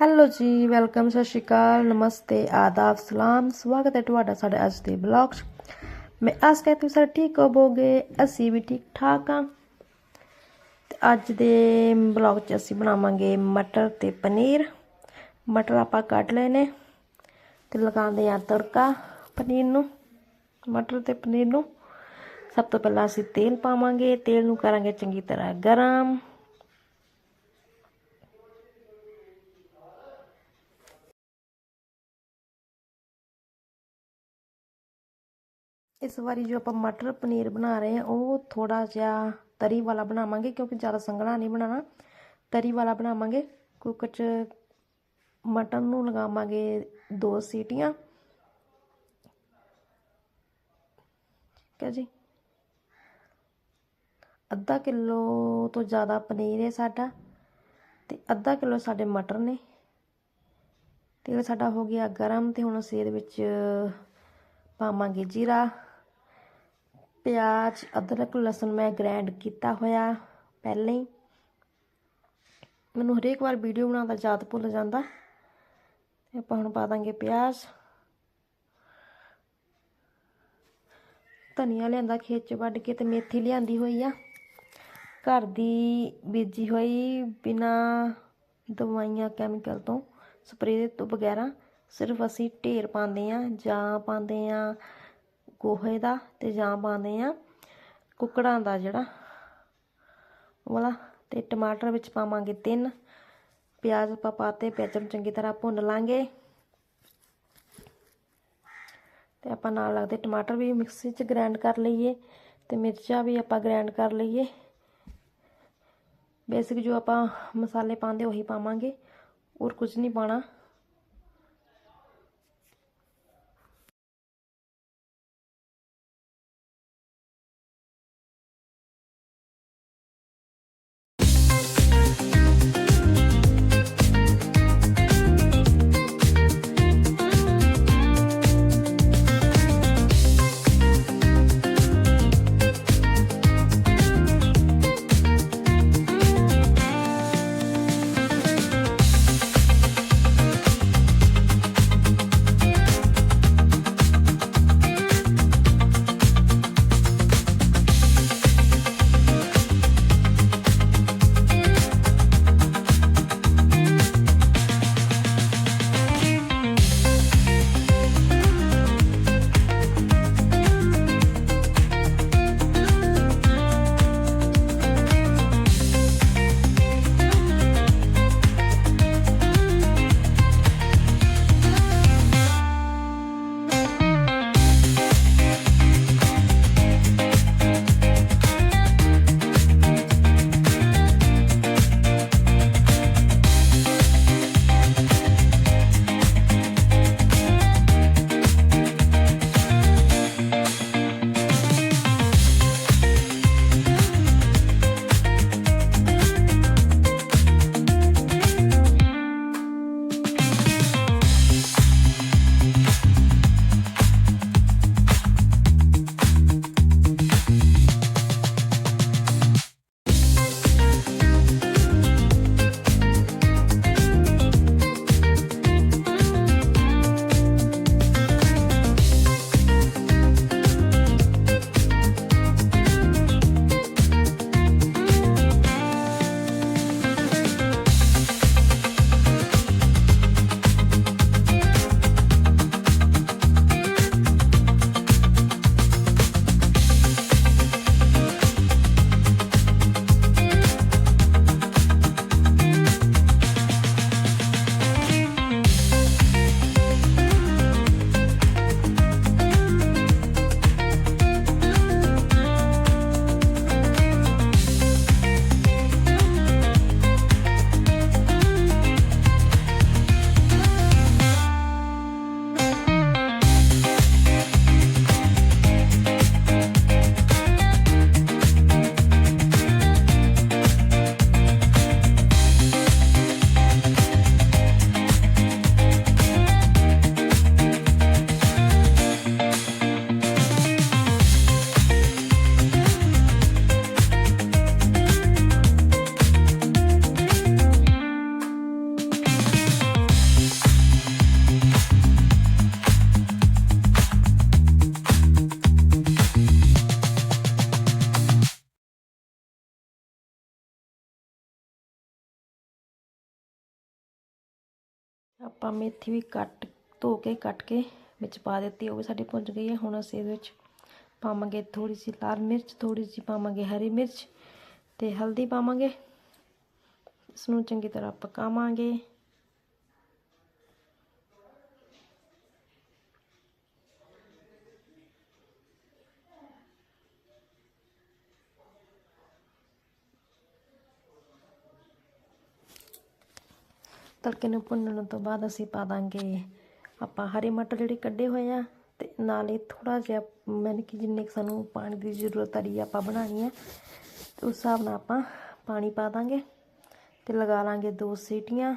Hello ਜੀ welcome ਸਤਿ ਸ਼੍ਰੀ ਅਕਾਲ, ਨਮਸਤੇ, ਆਦਾਬ, ਸਲਾਮ, ਸਵਾਗਤ ਹੈ ਤੁਹਾਡਾ ਸਾਡੇ ਅੱਜ ਦੇ ਬਲੌਗ 'ਚ। ਮੈਂ ਆਸ ਕਰਦੀ ਹਾਂ ਸਾਰੇ ਠੀਕ ਹੋਵੋਗੇ, ਅਸੀਂ ਵੀ ਠੀਕ ਠਾਕ ਹਾਂ। ਤੇ ਅੱਜ ਦੇ ਬਲੌਗ 'ਚ ਅਸੀਂ ਬਣਾਵਾਂਗੇ ਮਟਰ ਤੇ ਪਨੀਰ। ਮਟਰ ਆਪਾਂ ਕੱਟ ਲਏ ਨੇ ਤੇ ਲਗਾਉਂਦੇ ਆ ਤੜਕਾ ਪਨੀਰ ਨੂੰ, ਮਟਰ ਤੇ ਪਨੀਰ ਨੂੰ। ਸਭ ਤੋਂ ਪਹਿਲਾਂ ਅਸੀਂ ਤੇਲ ਪਾਵਾਂਗੇ, ਤੇਲ ਨੂੰ ਕਰਾਂਗੇ ਚੰਗੀ ਤਰ੍ਹਾਂ ਗਰਮ। ਇਸ ਵਾਰੀ ਜੋ ਆਪਾਂ ਮਟਰ ਪਨੀਰ ਬਣਾ ਰਹੇ ਹਾਂ, ਉਹ ਥੋੜਾ ਜਿਹਾ ਤਰੀ ਵਾਲਾ ਬਣਾਵਾਂਗੇ, ਕਿਉਂਕਿ ਜ਼ਿਆਦਾ ਸੰਘਣਾ ਨਹੀਂ ਬਣਾਉਣਾ। ਤਰੀ ਵਾਲਾ ਬਣਾਵਾਂਗੇ, ਕੁੱਕਰ 'ਚ ਮਟਰ ਨੂੰ ਲਗਾਵਾਂਗੇ ਦੋ ਸੀਟੀਆਂ। ਠੀਕ ਹੈ ਜੀ? ਅੱਧਾ ਕਿਲੋ ਤੋਂ ਜ਼ਿਆਦਾ ਪਨੀਰ ਹੈ ਸਾਡਾ, ਤੇ ਅੱਧਾ ਕਿਲੋ ਸਾਡੇ ਮਟਰ ਨੇ। ਤੇਲ ਸਾਡਾ ਹੋ ਗਿਆ ਗਰਮ, ਤੇ ਹੁਣ ਅਸੀਂ ਇਹਦੇ ਵਿੱਚ ਪਾਵਾਂਗੇ ਜੀਰਾ। ਪਿਆਜ਼, ਅਦਰਕ, ਲਸਣ ਮੈਂ ਗ੍ਰਾਈਂਡ ਕੀਤਾ ਹੋਇਆ ਪਹਿਲਾਂ ਹੀ। ਮੈਨੂੰ ਹਰੇਕ ਵਾਰ ਵੀਡੀਓ ਬਣਾਉਣ ਦਾ ਯਾਦ ਭੁੱਲ ਜਾਂਦਾ। ਤੇ ਆਪਾਂ ਹੁਣ ਪਾ ਦਾਂਗੇ ਪਿਆਜ਼। ਧਨੀਆ ਲਿਆਂਦਾ ਖੇਤ ਚ ਵੱਢ ਕੇ ਤੇ ਮੇਥੀ ਲਿਆਂਦੀ ਹੋਈ ਆ। ਘਰ ਦੀ ਬੀਜੀ ਹੋਈ ਬਿਨਾ ਦਵਾਈਆਂ ਕੈਮੀਕਲ ਤੋਂ ਸਪਰੇਅ ਤੋਂ ਵਗੈਰਾ ਸਿਰਫ ਅਸੀਂ ਢੇਰ ਪਾਉਂਦੇ ਆ ਜਾਂ ਪਾਉਂਦੇ ਆ ਗੋਹੇ ਦਾ ਤੇ ਜਾਂ ਪਾਉਂਦੇ ਆ ਕੁੱਕੜਾਂ ਦਾ ਜਿਹੜਾ ਵਾਲਾ। ਤੇ ਟਮਾਟਰ ਵਿੱਚ ਪਾਵਾਂਗੇ ਤਿੰਨ, ਪਿਆਜ਼ ਆਪਾਂ ਪਾਤੇ, ਪਿਆਜ਼ ਨੂੰ ਚੰਗੀ ਤਰ੍ਹਾਂ ਭੁੰਨ ਲਾਂਗੇ। ਤੇ ਆਪਾਂ ਨਾਲ ਲੱਗਦੇ ਟਮਾਟਰ ਵੀ ਮਿਕਸੀ 'ਚ ਗ੍ਰਾਈਂਡ ਕਰ ਲਈਏ ਤੇ ਮਿਰਚਾਂ ਵੀ ਆਪਾਂ ਗ੍ਰਾਈਂਡ ਕਰ ਲਈਏ। ਬੇਸਿਕ ਜੋ ਆਪਾਂ ਮਸਾਲੇ ਪਾਉਂਦੇ, ਉਹੀ ਪਾਵਾਂਗੇ। ਹੋਰ ਕੁਝ ਨਹੀਂ ਪਾਣਾ ਆਪਾਂ ਮੇਥੀ ਵੀ ਕੱਟ, ਧੋ ਕੇ ਕੱਟ ਕੇ ਵਿੱਚ ਪਾ ਦਿੱਤੀ, ਉਹ ਵੀ ਸਾਡੀ ਭੁੱਜ ਗਈ ਹੈ। ਹੁਣ ਅਸੀਂ ਇਹਦੇ ਵਿੱਚ ਪਾਵਾਂਗੇ ਥੋੜੀ ਜਿਹੀ ਲਾਲ ਮਿਰਚ ਥੋੜੀ ਜਿਹੀ ਪਾਵਾਂਗੇ ਹਰੀ ਮਿਰਚ ਤੇ ਹਲਦੀ ਪਾਵਾਂਗੇ। ਇਸ ਨੂੰ ਚੰਗੀ ਤਰ੍ਹਾਂ ਪਕਾਵਾਂਗੇ। ਤੜਕੇ ਨੂੰ ਭੁੰਨਣ ਤੋਂ ਬਾਅਦ ਅਸੀਂ ਪਾ ਦਾਂਗੇ ਆਪਾਂ ਹਰੇ ਮਟਰ ਜਿਹੜੇ ਕੱਢੇ ਹੋਏ ਆ ਤੇ ਨਾਲੇ ਥੋੜਾ ਜਿਹਾ ਮੈਨੇ ਕਿ ਜਿੰਨੇ ਕੁ ਸਾਨੂੰ ਪਾਣੀ ਦੀ ਜ਼ਰੂਰਤ ਆ ਰਹੀ ਆਪਾਂ ਬਣਾਉਣੀ ਆ, ਤੇ ਉਸ ਹਿਸਾਬ ਨਾਲ ਆਪਾਂ ਪਾਣੀ ਪਾ ਦਾਂਗੇ ਤੇ ਲਗਾ ਲਾਂਗੇ ਦੋ ਸੀਟੀਆਂ।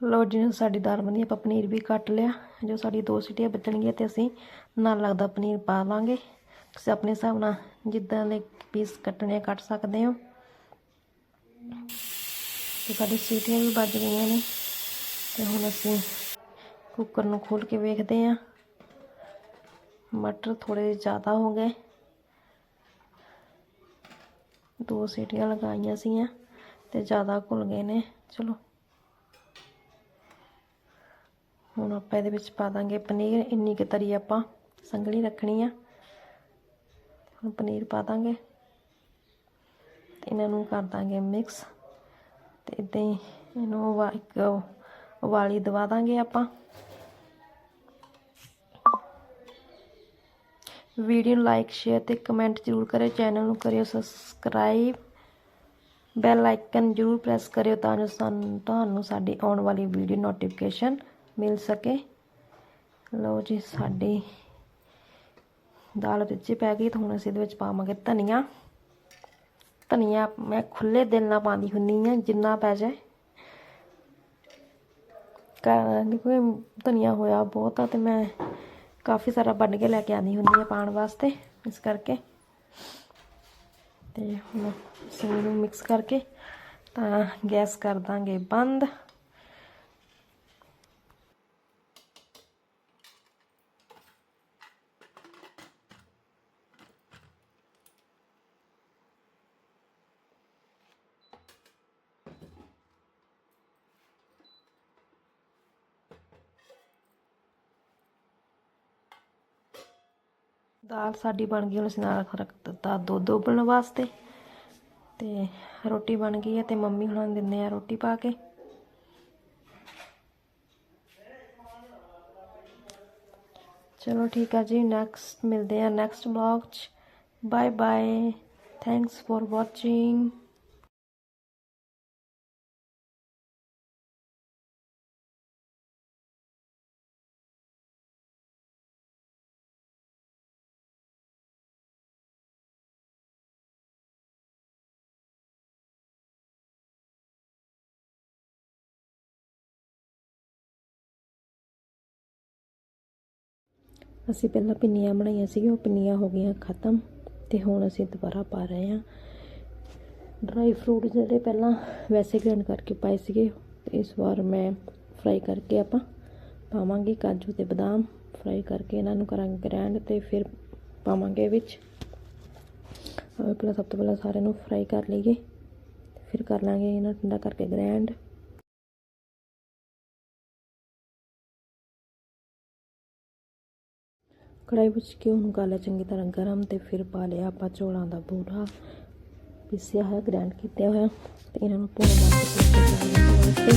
ਲਓ ਜੀ, ਸਾਡੀ ਦਾਲ ਬਣੀ, ਆਪਾਂ ਪਨੀਰ ਵੀ ਕੱਟ ਲਿਆ। ਜੋ ਸਾਡੀ ਦੋ ਸੀਟੀਆਂ ਬਚਣਗੀਆਂ ਤੇ ਅਸੀਂ ਨਾਲ ਲੱਗਦਾ ਪਨੀਰ ਪਾ ਲਾਂਗੇ। ਤੁਸੀਂ ਆਪਣੇ ਹਿਸਾਬ ਨਾਲ ਜਿੱਦਾਂ ਦੇ ਪੀਸ ਕੱਟਣੇ ਆ, ਕੱਟ ਸਕਦੇ ਹੋ। ਤੇ ਸਾਡੀ ਸੀਟੀਆਂ ਵੀ ਵੱਜ ਗਈਆਂ ਨੇ। ਤੇ ਹੁਣ ਅਸੀਂ ਕੁੱਕਰ ਨੂੰ ਖੋਲ ਕੇ ਵੇਖਦੇ ਹਾਂ। ਮਟਰ ਥੋੜੇ ਜ਼ਿਆਦਾ ਹੋ ਗਏ। ਦੋ ਸੀਟੀਆਂ ਲਗਾਈਆਂ ਸੀਆਂ ਤੇ ਜ਼ਿਆਦਾ ਘੁਲ ਗਏ ਨੇ। ਚਲੋ। ਹੁਣ ਆਪਾਂ ਇਹਦੇ ਵਿੱਚ ਪਾ ਦਾਂਗੇ ਪਨੀਰ, ਇੰਨੀ ਕੁ ਤਰੀ ਆਪਾਂ ਸੰਗਲੀ ਰੱਖਣੀ ਆ। ਹੁਣ ਪਨੀਰ ਪਾ ਦਾਂਗੇ। ਤੇ ਇਹਨਾਂ ਨੂੰ ਕਰ ਦਾਂਗੇ ਮਿਕਸ ਤੇ ਇਦਾਂ ਹੀ ਇਹਨੂੰ ਉਵਾ- ਇੱਕ ਉਬਾਲੀ ਦਵਾ ਦਾਂਗੇ ਆਪਾਂ। ਵੀਡੀਓ ਨੂੰ ਲਾਈਕ ਸ਼ੇਅਰ ਤੇ ਕਮੈਂਟ ਜ਼ਰੂਰ ਕਰਿਓ। ਚੈਨਲ ਨੂੰ ਕਰਿਓ ਸਬਸਕ੍ਰਾਈਬ ਬੈਲ ਆਈਕਨ ਜ਼ਰੂਰ ਪ੍ਰੈਸ ਕਰਿਓ ਤਾਂ ਜੋ ਸਾਨੂੰ, ਤੁਹਾਨੂੰ ਸਾਡੀ ਆਉਣ ਵਾਲੀ ਵੀਡੀਓ ਨੋਟੀਫਿਕੇਸ਼ਨ ਸਕੇ। ਲਓ ਜੀ, ਸਾਡੀ ਦਾਲ ਵਿੱਚ ਪੈ ਗਈ, ਤਾਂ ਹੁਣ ਅਸੀਂ ਇਹਦੇ ਵਿੱਚ ਪਾਵਾਂਗੇ ਧਨੀਆ। ਧਨੀਆ ਮੈਂ ਖੁੱਲੇ ਦਿਲ ਨਾਲ ਪਾਉਂਦੀ ਹੁੰਨੀ ਆ ਜਿੰਨਾ ਪੈ ਜਾਏ। ਕਾਰਨ ਕੋਈ ਧਨੀਆ ਹੋਇਆ ਬਹੁਤ ਆ, ਤੇ ਮੈਂ ਕਾਫੀ ਸਾਰਾ ਬੰਨ ਕੇ ਲੈ ਕੇ ਆਉਂਦੀ ਹੁੰਦੀ ਆ ਪਾਉਣ ਵਾਸਤੇ, ਇਸ ਕਰਕੇ। ਤੇ ਹੁਣ ਅਸੀਂ ਨੂੰ ਮਿਕਸ ਕਰਕੇ ਤਾਂ ਗੈਸ ਕਰ ਦਾਂਗੇ ਬੰਦ। ਦਾਲ ਸਾਡੀ ਬਣ ਗਈ, ਹੁਣ ਅਸੀਂ ਨਾਲ ਰੱਖ ਦਿੱਤਾ ਦੁੱਧ ਉਬਲਣ ਵਾਸਤੇ। ਤੇ ਰੋਟੀ ਬਣ ਗਈ ਹੈ ਤੇ ਮੰਮੀ ਹੁਣਾਂ ਨੂੰ ਦਿੰਦੇ ਆ ਰੋਟੀ ਪਾ ਕੇ। ਚਲੋ ਠੀਕ ਆ ਜੀ ਨੈਕਸਟ ਮਿਲਦੇ ਆ ਨੈਕਸਟ ਵਲੌਗ 'ਚ। Bye bye thanks for watching ਅਸੀਂ ਪਹਿਲਾਂ ਪਿੰਨੀਆਂ ਬਣਾਈਆਂ ਸੀ, ਉਹ ਪਿੰਨੀਆਂ ਹੋ ਗਈਆਂ ਖਤਮ ਤੇ ਹੁਣ ਅਸੀਂ ਦੁਬਾਰਾ ਪਾ ਰਹੇ ਹਾਂ। ਡਰਾਈ ਫਰੂਟ ਜਿਹੜੇ ਪਹਿਲਾਂ ਵੈਸੇ ਗ੍ਰੈਂਡ ਕਰਕੇ ਪਾਏ ਸੀਗੇ, ਇਸ ਵਾਰ ਮੈਂ ਫਰਾਈ ਕਰਕੇ ਆਪਾਂ ਪਾਵਾਂਗੇ ਕਾਜੂ ਤੇ ਬਦਾਮ ਫਰਾਈ ਕਰਕੇ ਇਹਨਾਂ ਨੂੰ ਕਰਾਂਗੇ ਗ੍ਰੈਂਡ ਤੇ ਫਿਰ ਪਾਵਾਂਗੇ ਵਿੱਚ। ਪਹਿਲਾਂ ਸਭ ਤੋਂ ਪਹਿਲਾਂ ਸਾਰਿਆਂ ਨੂੰ ਫਰਾਈ ਕਰ ਲਈਏ, ਫਿਰ ਕਰ ਲਾਂਗੇ ਇਹਨਾਂ ਠੰਡਾ ਕਰਕੇ ਗ੍ਰਾਈਂਡ ਕੜਾਈ ਵਿੱਚ ਘਿਓ ਨੂੰ ਕਰ ਲਿਆ ਚੰਗੀ ਤਰ੍ਹਾਂ ਗਰਮ ਤੇ ਫਿਰ ਪਾ ਲਿਆ ਆਪਾਂ ਚੌਲਾਂ ਦਾ ਬੂਰਾ। ਪੀਸਿਆ ਹੋਇਆ ਗ੍ਰਾਈਂਡ ਕੀਤਾ ਹੋਇਆ ਤੇ ਇਹਨਾਂ ਨੂੰ ਭੁੰਨ ਵਾਸਤੇ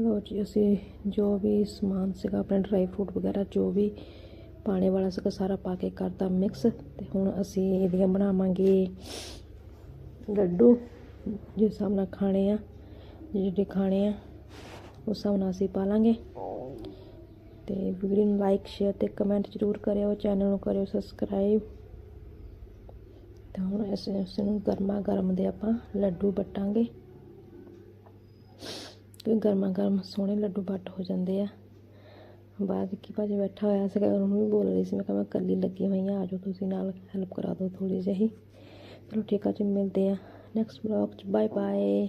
ਲਓ ਜੀ, ਅਸੀਂ ਜੋ ਵੀ ਸਮਾਨ ਸੀਗਾ, ਆਪਣੇ ਡਰਾਈ ਫਰੂਟ ਵਗੈਰਾ, ਜੋ ਵੀ ਪਾਣੇ ਵਾਲਾ ਸੀਗਾ, ਸਾਰਾ ਪਾ ਕੇ ਕਰਤਾ ਮਿਕਸ ਤੇ ਹੁਣ ਅਸੀਂ ਇਹਦੀਆਂ ਬਣਾਵਾਂਗੇ ਲੱਡੂ, ਜਿਸ ਹਿਸਾਬ ਨਾਲ ਖਾਣੇ ਆ, ਜਿਹੜੇ ਖਾਣੇ ਆ, ਉਸ ਹਿਸਾਬ ਨਾਲ ਅਸੀਂ ਪਾ ਲਾਂਗੇ। ਤੇ ਵੀਡੀਓ ਨੂੰ ਲਾਈਕ ਸ਼ੇਅਰ ਤੇ ਕਮੈਂਟ ਜ਼ਰੂਰ ਕਰਿਓ ਚੈਨਲ ਨੂੰ ਕਰਿਓ ਸਬਸਕ੍ਰਾਈਬ ਤਾਂ ਹੁਣ ਇਸ ਇਸ ਨੂੰ ਗਰਮਾ ਗਰਮ ਦੇ ਆਪਾਂ ਲੱਡੂ ਵੱਟਾਂਗੇ। ਕਿਉਂਕਿ ਗਰਮਾ ਗਰਮ ਸੋਹਣੇ ਲੱਡੂ ਵੱਟ ਹੋ ਜਾਂਦੇ ਆ। ਬਾਅਦ ਕੀ ਭਾਜੀ ਬੈਠਾ ਹੋਇਆ ਸੀਗਾ, ਉਹਨੂੰ ਵੀ ਬੋਲ ਰਹੀ ਸੀ, ਮੈਂ ਕਿਹਾ ਮੈਂ ਇਕੱਲੀ ਲੱਗੀ ਹੋਈ ਆ ਆਜੋ ਤੁਸੀਂ ਨਾਲ ਹੈਲਪ ਕਰਾ ਦਿਓ ਥੋੜੀ ਜਿਹੀ। ਚਲੋ ਠੀਕ ਆ ਜੀ, ਮਿਲਦੇ ਆ ਨੈਕਸਟ ਬਲੌਗ ਚ। Bye bye